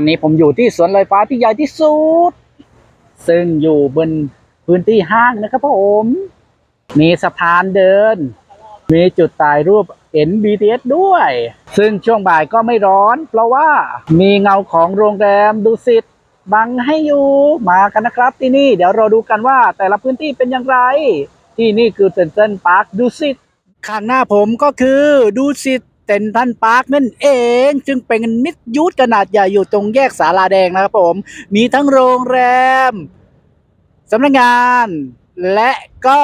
วันนี้ผมอยู่ที่สวนลอยฟ้าที่ใหญ่ที่สุด ซึ่งอยู่บนพื้นที่ห้างนะครับผม มีสะพานเดิน มีจุดถ่ายรูป NBTS ด้วย ซึ่งช่วงบ่ายก็ไม่ร้อน เพราะว่ามีเงาของโรงแรมดุสิตบังให้อยู่มากันนะครับที่นี่ เดี๋ยวเราดูกันว่าแต่ละพื้นที่เป็นอย่างไร ที่นี่คือเซนทรัลพาร์คดุสิตข้างหน้าผมก็คือดุสิต เซ็นทรัลพาร์คนั่นเอง จึงเป็นมิตรยูทขนาดใหญ่อยู่ตรงแยกสาลาแดงนะครับผม มีทั้งโรงแรมสำนักงานและก็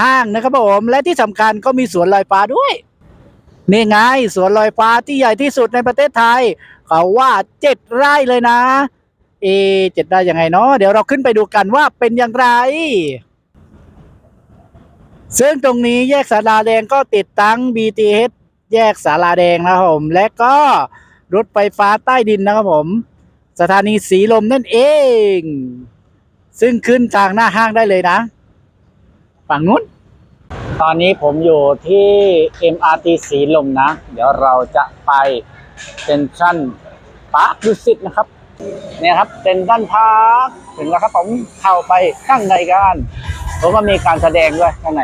ห้างนะครับผมและที่สำคัญก็มีสวนลอยฟ้าด้วยนี่ไงสวนลอยฟ้าที่ใหญ่ที่สุดในประเทศไทย เขาว่าเจ็ดไร่เลยนะ เอเจ็ดไร่ยังไงเนาะเดี๋ยวเราขึ้นไปดูกันว่าเป็นอย่างไร ซึ่งตรงนี้แยกสาราแดงก็ติดตั้ง BTS แยกสาราแดงนะครับผม และก็รถไฟฟ้าใต้ดินนะครับผม สถานีสีลมนั่นเอง ซึ่งขึ้นทางหน้าห้างได้เลยนะ ฝั่งนู้น ตอนนี้ผมอยู่ที่ MRT สีลมนะ เดี๋ยวเราจะไปเซ็นทรัลพาร์คดุสิตนะครับเนี่ยครับเซ็นทรัลพาร์คถึงแล้วครับผมเข้าไปข้างในกันผมก็มีการแสดงด้วยข้างใน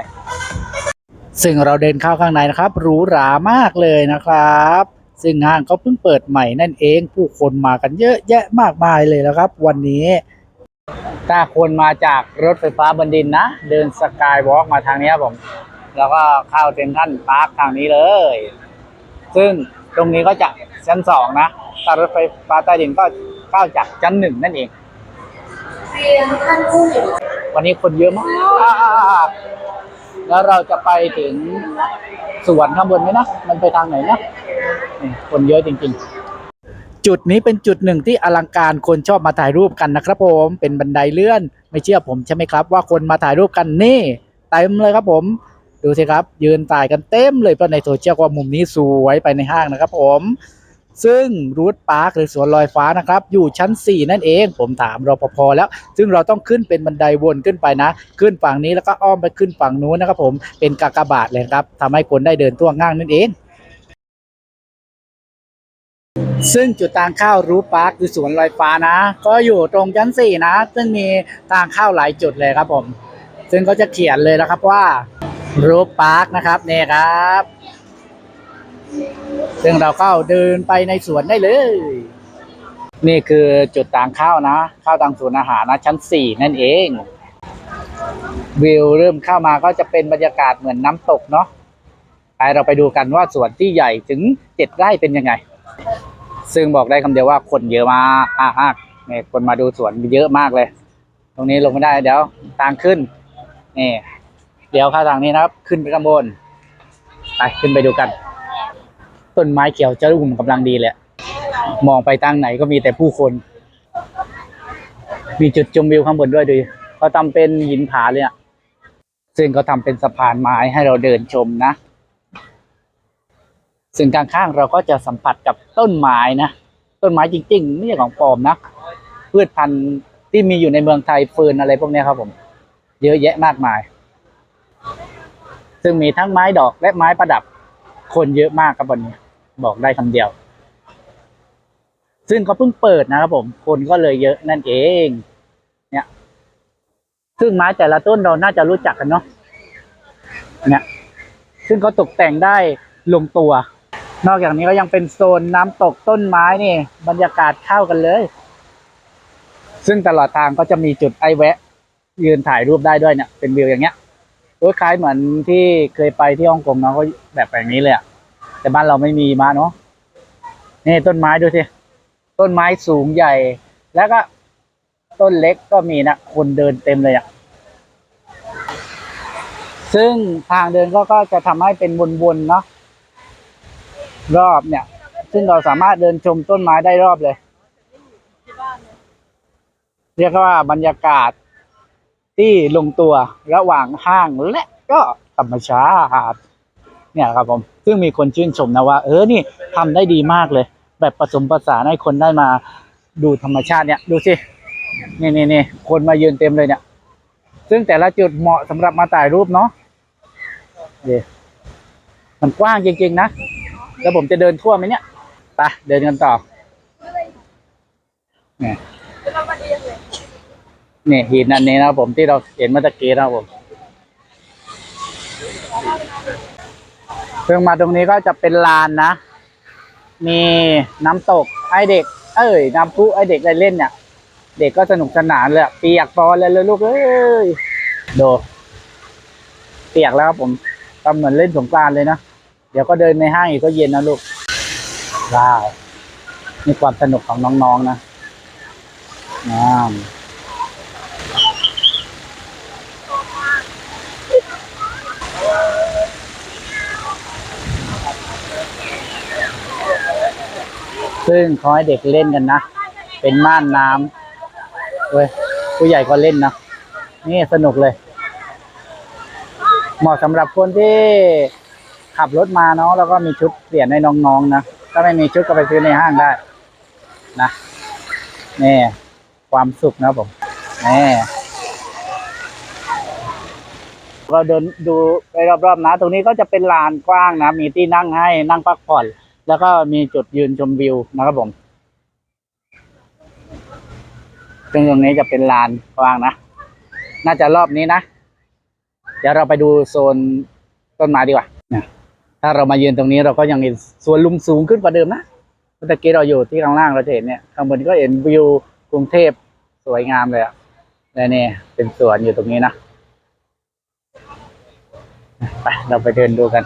ซึ่งเราเดินเข้าข้างในนะครับหรูหรามากเลยนะครับ ซึ่งห้างเขาเพิ่งเปิดใหม่นั่นเองผู้คนมากันเยอะแยะมากมายเลยนะครับ วันนี้ ถ้าคนมาจากรถไฟฟ้าบนดินนะ เดินสกายวอล์กมาทางนี้ครับผม แล้วก็เข้าเซ็นทรัลพาร์คทางนี้เลย ซึ่งตรงนี้ก็จะชั้นสองนะถ้ารถไฟฟ้าใต้ดินก็เข้าจากชั้นหนึ่งนั่นเองเรียนท่านผู้หนึ่งวันนี้คนเยอะมาก แล้วเราจะไปถึงสวนข้างบนไหมนะ มันไปทางไหนนะคนเยอะจริง ๆ จุดนี้เป็นจุดหนึ่งที่อลังการคนชอบมาถ่ายรูปกันนะครับผม เป็นบันไดเลื่อน ไม่เชื่อผมใช่ไหมครับ ว่าคนมาถ่ายรูปกันนี่เต็มเลยครับผม ดูสิครับ ยืนถ่ายกันเต็มเลยเพราะในโซเชียลว่ามุมนี้สวยไปในห้างนะครับผม ซึ่งรูทพาร์คหรือสวนลอยฟ้านะครับ อยู่ชั้น 4 นั่นเอง ผมถามรปภแล้ว ซึ่งเราต้องขึ้นเป็นบันไดวนขึ้นไปนะ ขึ้นฝั่งนี้แล้วก็อ้อมไปขึ้นฝั่งนู้นนะครับผมเป็นกากบาทเลยครับทำให้คนได้เดินทั่วง่างนั่นเองซึ่งจุดทางเข้ารูทพาร์คหรือสวนลอยฟ้านะ ก็อยู่ตรงชั้น4นะ ซึ่งมีทางเข้าหลายจุดเลยครับผม ซึ่งก็จะเขียนเลยนะครับว่ารูทพาร์คนะครับเนี่ยครับ ซึ่งเราเข้าเดินไปในสวนได้เลย นี่คือจุดทางข้าวนะ ข้าทางสวนอาหารนะชั้นสี่นั่นเอง วิวเริ่มเข้ามาก็จะเป็นบรรยากาศเหมือนน้ำตกเนาะไปเราไปดูกันว่าสวนที่ใหญ่ถึงเจ็ดไร่เป็นยังไง ซึ่งบอกได้คำเดียวว่าคนเยอะมากมากเนี่ยคนมาดูสวนเยอะมากเลย ตรงนี้ลงไม่ได้เดี๋ยวทางขึ้นนี่เดี๋ยวข้าทางนี้นะครับ ขึ้นไปข้างบน ไปขึ้นไปดูกัน ต้นไม้เขียวจะรุ่มกำลังดีเลยมองไปทางไหนก็มีแต่ผู้คน มีจุดชมวิวข้างบนด้วยดูเขาทำเป็นหินผาเลยอะซึ่งเขาทำเป็นสะพานไม้ให้เราเดินชมนะ ซึ่งข้างๆเราก็จะสัมผัสกับต้นไม้นะ ต้นไม้จริง ๆ ไม่ใช่ของปลอมนะพืชพันธุ์ที่มีอยู่ในเมืองไทยเฟิร์นอะไรพวกนี้ครับผม เยอะแยะมากมาย ซึ่งมีทั้งไม้ดอกและไม้ประดับคนเยอะมากครับวันนี้ บอกได้คำเดียว ซึ่งเขาเพิ่งเปิดนะครับผม คนก็เลยเยอะนั่นเอง เนี่ย ซึ่งไม้แต่ละต้นเราน่าจะรู้จักกันเนาะเนี่ย ซึ่งเขาตกแต่งได้ลงตัว นอกจากนี้ก็ยังเป็นโซนน้ำตกต้นไม้นี่ บรรยากาศเข้ากันเลย ซึ่งตลอดทางก็จะมีจุดไอแวะ ยืนถ่ายรูปได้ด้วยเนี่ย เป็นวิวอย่างเงี้ยคล้ายๆเหมือนที่เคยไปที่ฮ่องกงเนาะก็แบบแบบนี้เลยอะ แต่บ้านเราไม่มีมาเนาะนี่ต้นไม้ดูสิต้นไม้สูงใหญ่ แล้วก็ต้นเล็กก็มีนะคนเดินเต็มเลยอะ่ะซึ่งทางเดินก็ก็จะทำให้เป็นวนๆเนาะรอบเนี่ย ซึ่งเราสามารถเดินชมต้นไม้ได้รอบเลย เรียกว่าบรรยากาศที่ลงตัวระหว่างห้างและก็ธรรมชาติ เนี่ยครับผมซึ่งมีคนชื่นชมนะว่าเออนี่ทำได้ดีมากเลย แบบผสมผสานให้คนได้มาดูธรรมชาติเนี่ยดูสินี่นี่นี่คนมายืนเต็มเลยเนี่ย ซึ่งแต่ละจุดเหมาะสำหรับมาถ่ายรูปเนาะเดี๋ยมันกว้างจริงๆนะ แล้วผมจะเดินทั่วไหมเนี่ยไปเดินกันต่อเนี่ยนี่หินอันนี้นะครับผมที่เราเห็นเมื่อตะกี้นะครับผม เพิ่งมาตรงนี้ก็จะเป็นลานนะ มีน้ำตกให้เด็ก เอ้ยน้ำพุให้เด็กได้เล่นเนี่ย เด็กก็สนุกสนานเลยเปียกปอนเลยเลยลูกเอ้ยดูเปียกแล้วครับผมทำเหมือนเล่นสงกรานเลยนะ เดี๋ยวก็เดินในห้างอีกก็เย็นนะลูกว้าวนี่ความสนุกของน้องๆนะงา ซึ่งเขาให้เด็กเล่นกันนะ เป็นม่านน้ำเว้ยผู้ใหญ่ก็เล่นนะ นี่สนุกเลย เหมาะสำหรับคนที่ขับรถมาเนาะแล้วก็มีชุดเปลี่ยนให้น้องๆนะถ้าไม่มีชุดก็ไปซื้อในห้างได้นะนี่ความสุขนะผมนี่เราเดินดูไปรอบๆนะ ตรงนี้ก็จะเป็นลานกว้างนะ มีที่นั่งให้นั่งพักผ่อน แล้วก็มีจุดยืนชมวิวนะครับผม ซึ่งตรงนี้จะเป็นลานกว้างนะ น่าจะรอบนี้นะ เดี๋ยวเราไปดูโซนต้นไม้ดีกว่าถ้าเรามายืนตรงนี้เราก็ยังเห็นสวนลุมสูงขึ้นกว่าเดิมนะเมื่อกี้เราอยู่ที่ข้างล่างเราจะเห็นเนี่ย ข้างบนก็เห็นวิวกรุงเทพสวยงามเลยอะและนี่เป็นสวนอยู่ตรงนี้นะ ไป เราไปเดินดูกัน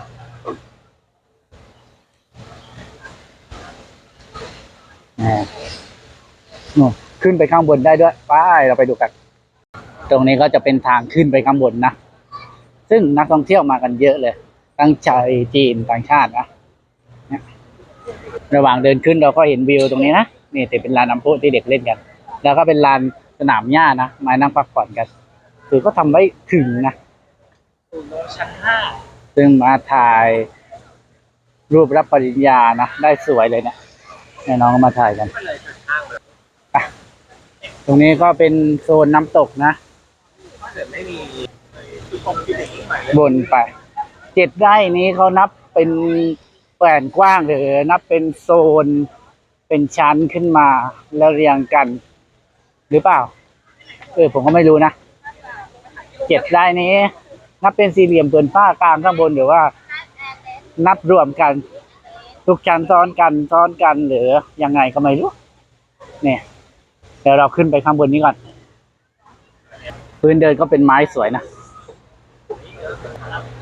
อ่า นู่นขึ้นไปข้างบนได้ด้วยไปเราไปดูกัน ตรงนี้ก็จะเป็นทางขึ้นไปข้างบนนะ ซึ่งนักท่องเที่ยวมากันเยอะเลยทั้งชาวจีนต่างชาตินะเนี่ยระหว่างเดินขึ้นเราก็เห็นวิวตรงนี้นะนี่แต่เป็นลานน้ำพุที่เด็กเล่นกัน แล้วก็เป็นลานสนามหญ้านะมานั่งพักผ่อนกัน คือก็ทำไว้ถึงนะชั้นห้าซึ่งมาถ่ายรูปรับปริญญานะได้สวยเลยเนะี่ย น้องก็มาถ่ายกันตรงนี้ก็เป็นโซนน้ำตกนะบนไปเจ็ดไร่นี้เขานับเป็นแปลนกว้างหรือนับเป็นโซนเป็นชั้นขึ้นมาแล้วเรียงกัน หรือเปล่า เออผมก็ไม่รู้นะเจ็ดไร่นี้ นับเป็นสี่เหลี่ยมผืนผ้ากลางข้างบนหรือว่า นับรวมกัน ทุกชั้นซ้อนกันซ้อนกันหรือยังไงก็ไม่รู้เนี่ยเดี๋ยวเราขึ้นไปข้างบนนี้ก่อน พื้นเดินก็เป็นไม้สวยนะ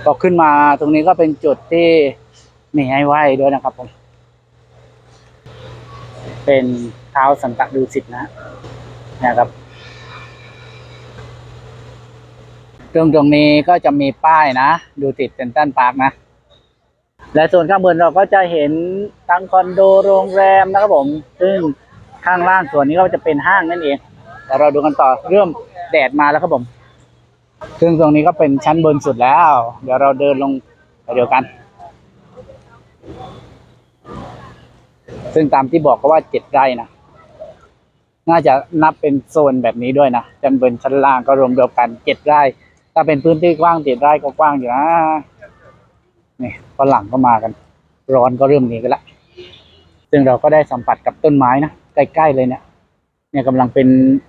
พอขึ้นมาตรงนี้ก็เป็นจุดที่มีให้ไหว้ด้วยนะครับผม เป็นเท้าสันตะดูสิตนะนะครับ ตรงตรงนี้ก็จะมีป้ายนะ ดูติดเซนตันพาร์คนะ และส่วนข้างบนเราก็จะเห็นทั้งคอนโดโรงแรมนะครับผม ซึ่งข้างล่างส่วนนี้ก็จะเป็นห้างนั่นเองแต่เราดูกันต่อเริ่มแดดมาแล้วครับผม ซึ่งตรงนี้ก็เป็นชั้นบนสุดแล้ว เดี๋ยวเราเดินลงไปเดียวกัน ซึ่งตามที่บอกก็ว่าเจ็ดไร่นะน่าจะนับเป็นโซนแบบนี้ด้วยนะชั้นบนชั้นล่างก็รวมรวมกันเจ็ดไร่ถ้าเป็นพื้นที่กว้างเจ็ดไร่ก็กว้างอยู่นะนี่ ฝรั่งก็มากัน ร้อนก็เริ่มนี้กันละ ซึ่งเราก็ได้สัมผัสกับต้นไม้นะใกล้ๆเลยเนี่ยเนี่ยกำลังเป็น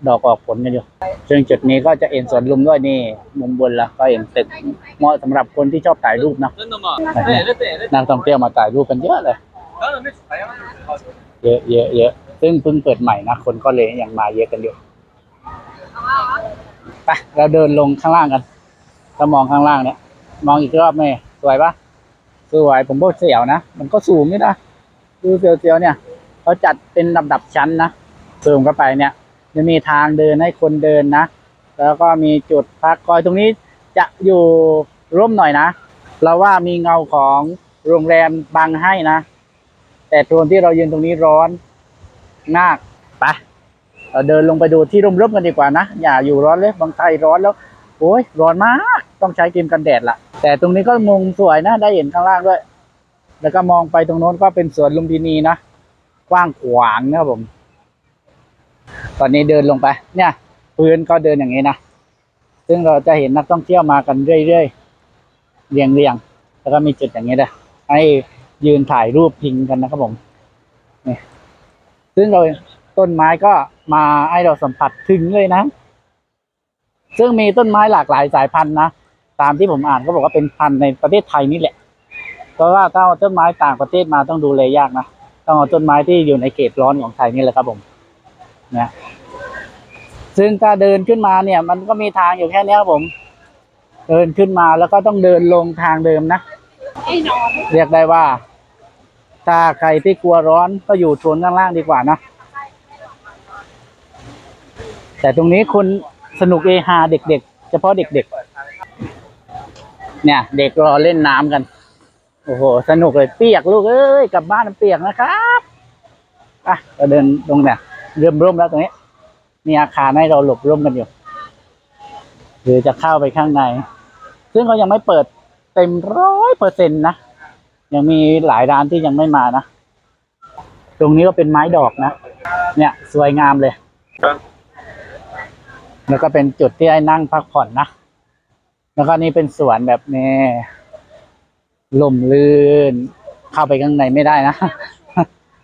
ดอกออกผลกันอยู่ ซึ่งจุดนี้ก็จะเอ็นสวนลุมด้วยนี่มุมบนละก็เอ็นตึกเหมาะสำหรับคนที่ชอบถ่ายรูปนะนักท่องเที่ยวมาถ่ายรูปกันเยอะเลย เยอะเยอะเยอะซึ่งเพิ่งเปิดใหม่นะคนก็เลยยังมาเยอะกันอยู่ไปเราเดินลงข้างล่างกันถ้ามองข้างล่างเนี่ย มองอีกรอบไหมสวยปะ สวยผมบอกเสียวนะ มันก็สูงนี่นะดูเสียวๆเนี่ยเขาจัดเป็นลำดับชั้นนะเพิ่มเข้าไปเนี่ยจะมีทางเดินให้คนเดินนะ แล้วก็มีจุดพักคอยตรงนี้จะอยู่ร่มหน่อยนะ เราว่ามีเงาของโรงแรมบังให้นะ แต่โซนที่เรายืนตรงนี้ร้อนมากไปเราเดินลงไปดูที่ร่มๆกันดีกว่านะ อย่าอยู่ร้อนเลยบางไทยร้อนแล้ว โอ้ยร้อนมาก ต้องใช้ครีมกันแดดละแต่ตรงนี้ก็มุมสวยนะ ได้เห็นข้างล่างด้วย แล้วก็มองไปตรงโน้นก็เป็นสวนลุมพินีนะ กว้างขวางนะครับผม ตอนนี้เดินลงไป เนี่ยพื้นก็เดินอย่างนี้นะ ซึ่งเราจะเห็นนักท่องเที่ยวมากันเรื่อยๆ เรียงเรียง แล้วก็มีจุดอย่างนี้ด้วยให้ยืนถ่ายรูปพิงกันนะครับผมนี่ซึ่งเราต้นไม้ก็มาให้เราสัมผัสถึงเลยนะ ซึ่งมีต้นไม้หลากหลายสายพันธุ์นะ ตามที่ผมอ่านก็บอกว่าเป็นพันธุ์ในประเทศไทยนี่แหละ เพราะว่าถ้าเอาต้นไม้ต่างประเทศมาต้องดูแลยากนะ ต้องเอาต้นไม้ที่อยู่ในเขตร้อนของไทยนี่แหละครับผม นะ ซึ่งถ้าเดินขึ้นมาเนี่ย มันก็มีทางอยู่แค่นี้ครับผม เดินขึ้นมาแล้วก็ต้องเดินลงทางเดิมนะ เรียกได้ว่า ถ้าใครที่กลัวร้อนก็อยู่โซนข้างล่างดีกว่านะ แต่ตรงนี้คน สนุกเอฮาเด็กๆ เฉพาะเด็กๆ เนี่ย เด็กรอเล่นน้ำกัน โอ้โห สนุกเลยเปียกลูกเอ้ยกลับบ้านเปียกนะครับอะเราเดินตรงเนี่ยเริ่มร่มแล้วตรงนี้มีอาคารให้เราหลบร่มกันอยู่ หรือจะเข้าไปข้างใน ซึ่งเขายังไม่เปิดเต็มร้อยเปอร์เซ็นต์นะ ยังมีหลายร้านที่ยังไม่มานะ ตรงนี้ก็เป็นไม้ดอกนะ เนี่ย สวยงามเลย แล้วก็เป็นจุดที่ให้นั่งพักผ่อนนะ แล้วก็นี่เป็นสวนแบบนี้ลมลื่น เข้าไปข้างในไม่ได้นะ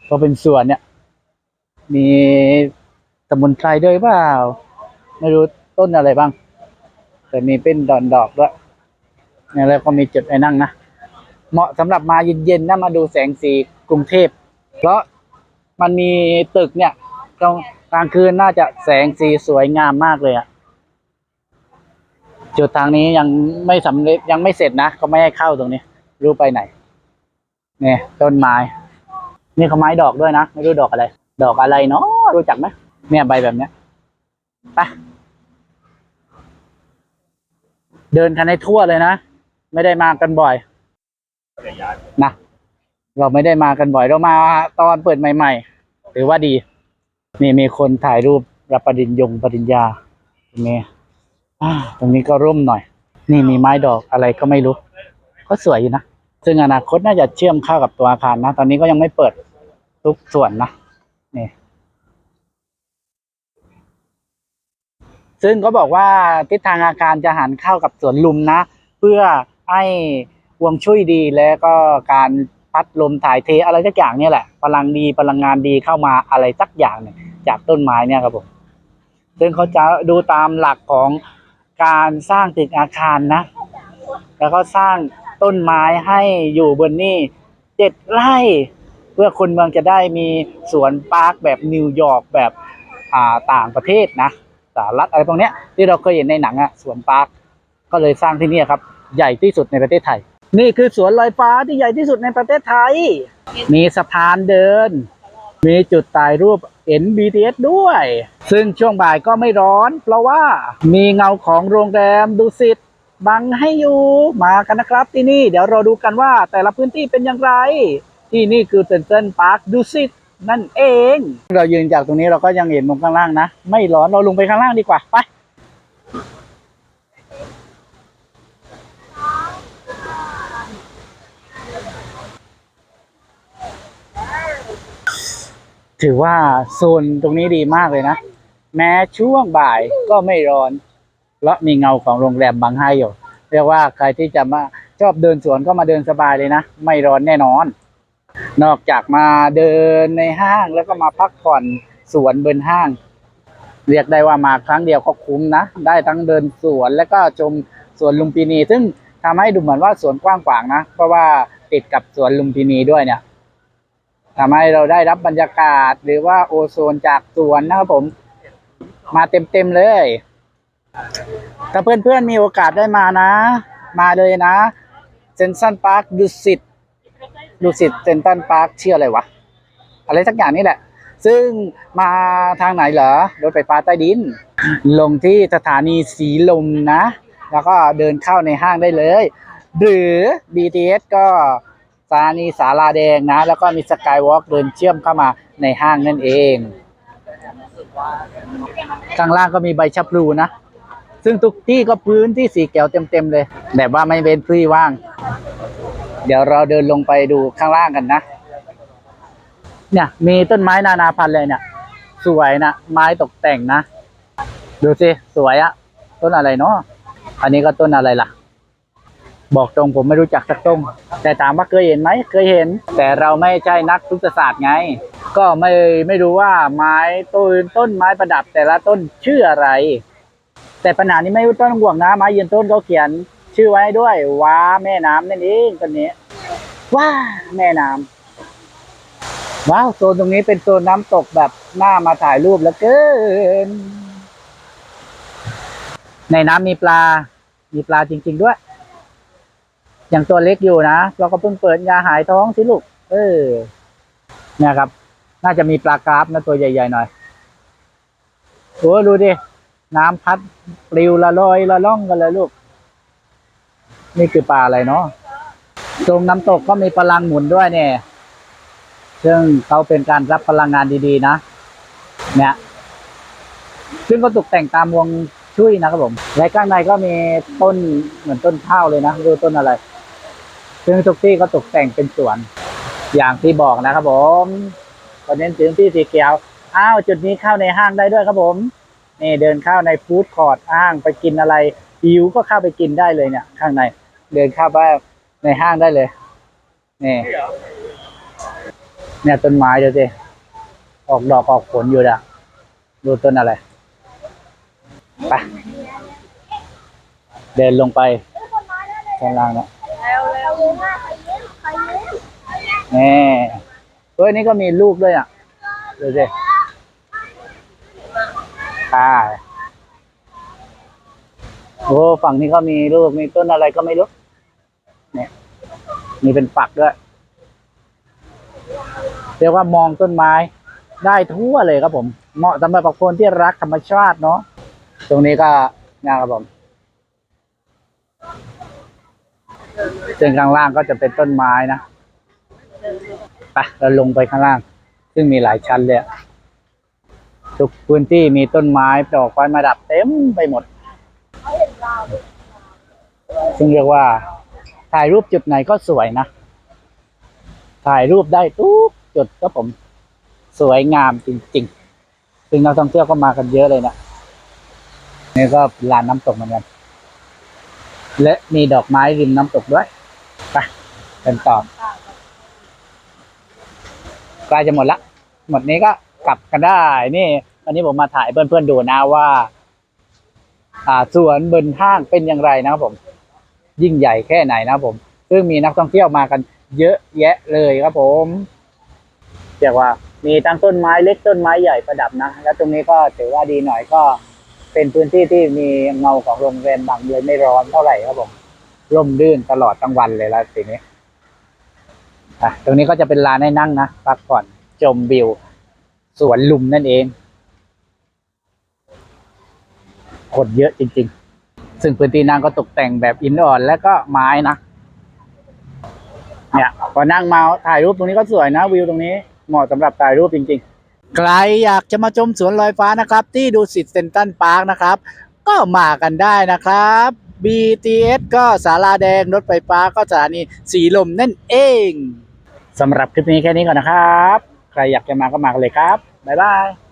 เพราะเป็นสวนเนี่ย มีสมุนไพรด้วยเปล่า ไม่รู้ต้นอะไรบ้าง แต่มีเป็นดอนดอกด้วยเนี่ยแล้วก็มีจุดให้นั่งนะ เหมาะสำหรับมาเย็นๆนะมาดูแสงสีกรุงเทพ เพราะมันมีตึกเนี่ยกลาง กลางคืนน่าจะแสงสีสวยงามมากเลยอะจุดทางนี้ยังไม่สำเร็จยังไม่เสร็จนะเขาไม่ให้เข้าตรงนี้ รู้ไปไหน เนี่ยต้นไม้ นี่เขาไม้ดอกด้วยนะ ไม่รู้ดอกอะไร ดอกอะไรเนาะรู้จักไหมเนี่ยใบแบบเนี้ยไปเดินกันให้ทั่วเลยนะ ไม่ได้มากันบ่อยนะเราไม่ได้มากันบ่อยเรามาตอนเปิดใหม่ ๆ ถือว่าดี นี่มีคนถ่ายรูปรับปริญญงปริญญาตรงนี้ตรงนี้ก็ร่มหน่อย นี่มีไม้ดอกอะไรก็ไม่รู้ ก็สวยอยู่นะ ซึ่งอนาคตน่าจะเชื่อมเข้ากับตัวอาคารนะ ตอนนี้ก็ยังไม่เปิดทุกส่วนนะ นี่ ซึ่งก็บอกว่าทิศทางอาคารจะหันเข้ากับสวนลุมนะ เพื่อให้วงช่วยดีและก็การ พัดลมถ่ายเทอะไรสักอย่างเนี่ยแหละพลังดีพลังงานดีเข้ามาอะไรสักอย่างเนี่ยจากต้นไม้เนี่ยครับผมซึ่งเขาจะดูตามหลักของการสร้างตึกอาคารนะ แล้วก็สร้างต้นไม้ให้อยู่บนนี่เจ็ดไร่ เพื่อคนเมืองจะได้มีสวนปาร์คแบบนิวยอร์กแบบอ่าต่างประเทศนะสหรัฐอะไรพวกเนี้ยที่เราเคยเห็นในหนังอะสวนปาร์คก็เลยสร้างที่นี่ครับ ใหญ่ที่สุดในประเทศไทย นี่คือสวนลอยฟ้าที่ใหญ่ที่สุดในประเทศไทย มีสะพานเดิน มีจุดถ่ายรูป NBTS ด้วย ซึ่งช่วงบ่ายก็ไม่ร้อน เพราะว่ามีเงาของโรงแรมดุสิตบังให้อยู่มากันนะครับที่นี่ เดี๋ยวเราดูกันว่าแต่ละพื้นที่เป็นอย่างไร ที่นี่คือเซนทรัลพาร์คดุสิตนั่นเอง เรายืนจากตรงนี้เราก็ยังเห็นมุมข้างล่างนะ ไม่ร้อนเราลงไปข้างล่างดีกว่าไป ถือว่าโซนตรงนี้ดีมากเลยนะ แม้ช่วงบ่ายก็ไม่ร้อนเพราะมีเงาของโรงแรมบางไฮอยู่ เรียกว่าใครที่จะมาชอบเดินสวนก็มาเดินสบายเลยนะ ไม่ร้อนแน่นอน นอกจากมาเดินในห้างแล้วก็มาพักผ่อนสวนบนห้าง เรียกได้ว่ามาครั้งเดียวก็คุ้มนะ ได้ทั้งเดินสวนแล้วก็ชมสวนลุมพินี ซึ่งทำให้ดูเหมือนว่าสวนกว้างขวางนะ เพราะว่าติดกับสวนลุมพินีด้วยเนี่ย ทำให้เราได้รับบรรยากาศหรือว่าโอโซนจากสวนนะครับผม มาเต็มๆเลย ถ้าเพื่อนๆมีโอกาสได้มานะ มาเลยนะเซนซันพาร์คดุสิตดุสิตเซนตันพาร์คชื่ออะไรวะ อะไรสักอย่างนี่แหละ ซึ่งมาทางไหนเหรอรถไฟฟ้าใต้ดิน ลงที่สถานีสีลมนะ แล้วก็เดินเข้าในห้างได้เลย หรือ BTS ก็านีสาราแดงนะ แล้วก็มีสกายวอล์กเดินเชื่อมเข้ามาในห้างนั่นเอง ข้างล่างก็มีใบชะพลูนะ ซึ่งทุกที่ก็พื้นที่สีเขียวเต็มๆเลย แบบว่าไม่เป็นที่ว่าง เดี๋ยวเราเดินลงไปดูข้างล่างกันนะ เนี่ยมีต้นไม้นานาพันธุ์เลยเนี่ย สวยนะ ไม้ตกแต่งนะ ดูสิ สวยอะต้นอะไรเนาะอันนี้ก็ต้นอะไรล่ะ บอกตรงผมไม่รู้จักสักต้นแต่ถามว่าเคยเห็นไหมเคยเห็น แต่เราไม่ใช่นักพฤกษศาสตร์ไง ก็ไม่ไม่รู้ว่าไม้ต้นต้นไม้ประดับแต่ละต้นชื่ออะไร แต่ปัญหานี้ไม่ต้องห่วงนะไม้ยืนต้นเขาเขียน ชื่อไว้ด้วยว้าแม่น้ำนั่นเองต้นนี้ว้าแม่น้ำว้าวโซนตรงนี้เป็นโซนน้ำตกแบบหน้ามาถ่ายรูปแล้วเกินในน้ำมีปลา มีปลาจริง ๆ ด้วย ย่างตัวเล็กอยู่นะเราก็เพิ่งเปิดยาหายท้องสิลูก เออ เนี่ยครับ น่าจะมีปลากราฟนะตัวใหญ่ๆหน่อยโอ้ดูดิ น้ำพัดปลิวละลอยละล่องกันเลยลูก นี่คือปลาอะไรเนาะตรงน้ำตกก็มีพลังหมุนด้วยเนี่ย ซึ่งเขาเป็นการรับพลังงานดีๆนะ เนี่ย ซึ่งก็ตกแต่งตามวงชุยนะครับผมและข้างในก็มีต้นเหมือนต้นข้าวเลยนะไม่รู้ต้นอะไร ซึ่งทุกที่ก็ตกแต่งเป็นสวน อย่างที่บอกนะครับผมก็เน้นถึงที่สีเขียว อ้าว จุดนี้เข้าในห้างได้ด้วยครับผม นี่เดินเข้าในฟู้ดคอร์ทห้างไปกินอะไรหิวก็เข้าไปกินได้เลยเนี่ย ข้างใน เดินเข้าไปในห้างได้เลย นี่เนี่ยต้นไม้เดี๋ยวสิออกดอกออกผลอยู่นะดูต้นอะไรไปเดินลงไปข้างล่างเนาะ นี่เฮ้ยนี่ก็มีลูกด้วยอะดูสิอ่าโอ้ฝั่งนี้ก็มีลูกมีต้นอะไรก็ไม่รู้ เนี่ย มีเป็นฝักด้วย เรียกว่ามองต้นไม้ได้ทั่วเลยครับผม เหมาะสำหรับคนที่รักธรรมชาติเนาะ ตรงนี้ก็งานครับผมส่วนข้างล่างก็จะเป็นต้นไม้นะ ไปเราลงไปข้างล่าง ซึ่งมีหลายชั้นเลยทุกพื้นที่มีต้นไม้ดอกไม้มาดับเต็มไปหมด ซึ่งเรียกว่า ถ่ายรูปจุดไหนก็สวยนะ ถ่ายรูปได้ทุกจุดครับผม สวยงามจริงๆ ซึ่งนักท่องเที่ยวก็มากันเยอะเลยนะนี่ก็ลานน้ำตกเหมือนกัน และมีดอกไม้ริมน้ำตกด้วย ไปเป็นต่อ ใกล้จะหมดละหมดนี้ก็กลับกันได้นี่วันนี้ผมมาถ่ายเพื่อนๆดูนะว่า อ่าสวนบนห้างเป็นอย่างไรนะครับผม ยิ่งใหญ่แค่ไหนนะครับผม ซึ่งมีนักท่องเที่ยวมากัน เยอะแยะเลยครับผมเรียกว่า มีทั้งต้นไม้เล็กต้นไม้ใหญ่ประดับนะแล้วตรงนี้ก็ถือว่าดีหน่อยก็เป็นพื้นที่ที่มีเงาของโรงแรมบางเลยไม่ร้อนเท่าไหร่ครับผมร่มรื่นตลอดทั้งวันเลยล้วทีนี้ อะตรงนี้ก็จะเป็นลานให้นั่งนะพักผ่อนชมวิว สวนลุมนั่นเองคนเยอะจริง ๆ ซึ่งพื้นที่นั่งก็ตกแต่งแบบอินอ่อน และก็ไม้นะ เนี่ยพอนั่งมาถ่ายรูปตรงนี้ก็สวยนะ วิวตรงนี้เหมาะสำหรับถ่ายรูปจริง ๆ ใครอยากจะมาชมสวนลอยฟ้านะครับ ที่ดูสิตเซนตันพาร์คนะครับ ก็มากันได้นะครับ BTS ก็สาราแดงรถไฟฟ้าก็สถานีสีลมนั่นเอง สำหรับคลิปนี้แค่นี้ก่อนนะครับ ใครอยากจะมาก็มากันเลยครับ บ๊ายบาย